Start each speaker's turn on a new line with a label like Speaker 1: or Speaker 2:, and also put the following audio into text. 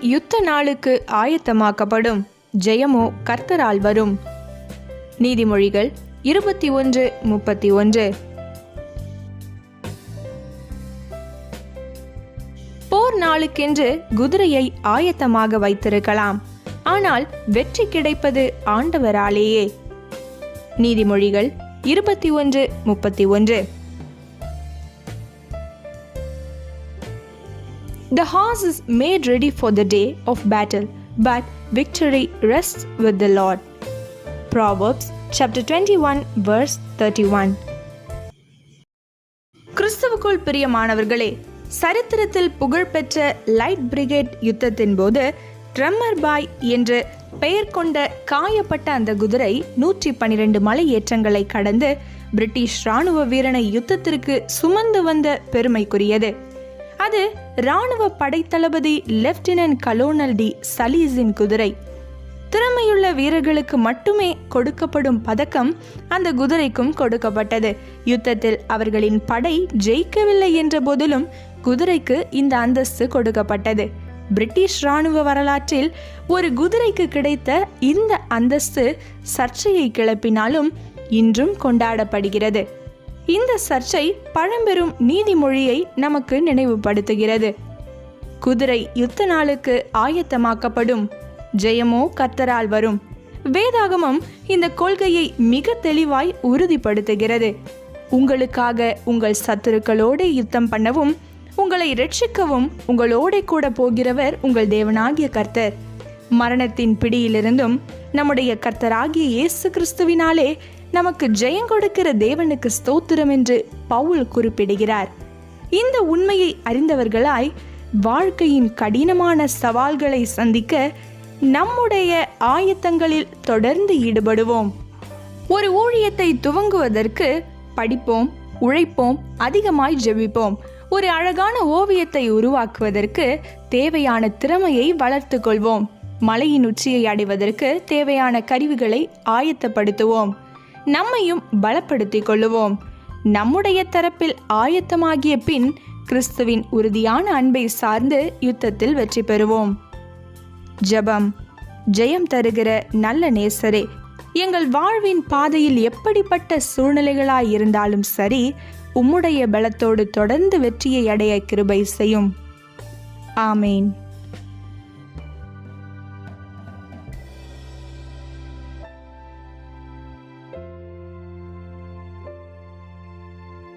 Speaker 1: யுத்த நாளுக்கு ஆயத்தமாக்கப்படும். ஜெயமோ கர்த்தரால் வரும். நீதிமொழிகள் இருபத்தி ஒன்று முப்பத்தி ஒன்று. போர் நாளுக்கென்று குதிரையை ஆயத்தமாக வைத்திருக்கலாம். ஆனால் வெற்றி கிடைப்பது ஆண்டவராலேயே. நீதிமொழிகள் இருபத்தி ஒன்று முப்பத்தி ஒன்று. The horse is made ready for the day of battle, but victory rests with the Lord. Proverbs chapter 21 verse 31. கிறிஸ்துவுக்குள் பிரியமானவர்களே சரித்திரத்தில் புகழ்பெற்ற லைட் பிரிகேட் யுத்தத்தின் போது ட்ரம்மர் பாய் என்று பெயர் கொண்ட காயப்பட்ட அந்த குதிரை நூற்றி பனிரெண்டு மலை ஏற்றங்களை கடந்து பிரிட்டிஷ் ராணுவ வீரனை யுத்தத்திற்கு சுமந்து வந்த பெருமைக்குரியது அது ராணுவ படைத்தளபதி லெப்டினன்ட் கலோனல் டி சலீஸின் குதிரை. திறமையுள்ள வீரர்களுக்கு மட்டுமே கொடுக்கப்படும் பதக்கம் அந்த குதிரைக்கும் கொடுக்கப்பட்டது. யுத்தத்தில் அவர்களின் படை ஜெயிக்கவில்லை என்ற போதிலும் குதிரைக்கு இந்த அந்தஸ்து கொடுக்கப்பட்டது. பிரிட்டிஷ் ராணுவ வரலாற்றில் ஒரு குதிரைக்கு கிடைத்த இந்த அந்தஸ்து சர்ச்சையை கிளப்பினாலும் இன்றும் கொண்டாடப்படுகிறது. இந்த சர்ச்சை பழம்பெரும் நீதிமொழியை நமக்கு நினைவுபடுத்துகிறது. குதிரை யுத்த நாளுக்கு ஆயத்தமாக்கப்படும். ஜெயமோ கர்த்தரால் வரும். வேதாகமம் இந்த கொள்கையை மிக தெளிவாய் உறுதிப்படுத்துகிறது. உங்களுக்காக உங்கள் சத்துருக்களோடு யுத்தம் பண்ணவும் உங்களை ரட்சிக்கவும் உங்களோட கூட போகிறவர் உங்கள் தேவனாகிய கர்த்தர். மரணத்தின் பிடியிலிருந்தும் நம்முடைய கர்த்தராகிய இயேசு கிறிஸ்துவினாலே நமக்கு ஜெயம் கொடுக்கிற தேவனுக்கு ஸ்தோத்திரம் என்று பவுல் குறிப்பிடுகிறார். இந்த உண்மையை அறிந்தவர்களாய் வாழ்க்கையின் கடினமான சவால்களை சந்திக்க நம்முடைய ஆயத்தங்களில் தொடர்ந்து ஈடுபடுவோம். ஒரு ஊழியத்தை துவங்குவதற்கு படிப்போம் உழைப்போம் அதிகமாய் ஜெபிப்போம். ஒரு அழகான ஓவியத்தை உருவாக்குவதற்கு தேவையான திறமையை வளர்த்து கொள்வோம். மலையின் உச்சியை அடைவதற்கு தேவையான கருவிகளை ஆயத்தப்படுத்துவோம். நம்மையும் பலப்படுத்திக் கொள்ளுவோம் நம்முடைய தரப்பில் ஆயத்தமாகிய பின் கிறிஸ்துவின் உறுதியான அன்பை சார்ந்து யுத்தத்தில் வெற்றி பெறுவோம். ஜெபம். ஜெயம் தருகிற நல்ல நேசரே எங்கள் வாழ்வின் பாதையில் எப்படிப்பட்ட சூழ்நிலைகளாய் இருந்தாலும் சரி உம்முடைய பலத்தோடு தொடர்ந்து வெற்றியை அடைய கிருபை செய்யும். ஆமேன்.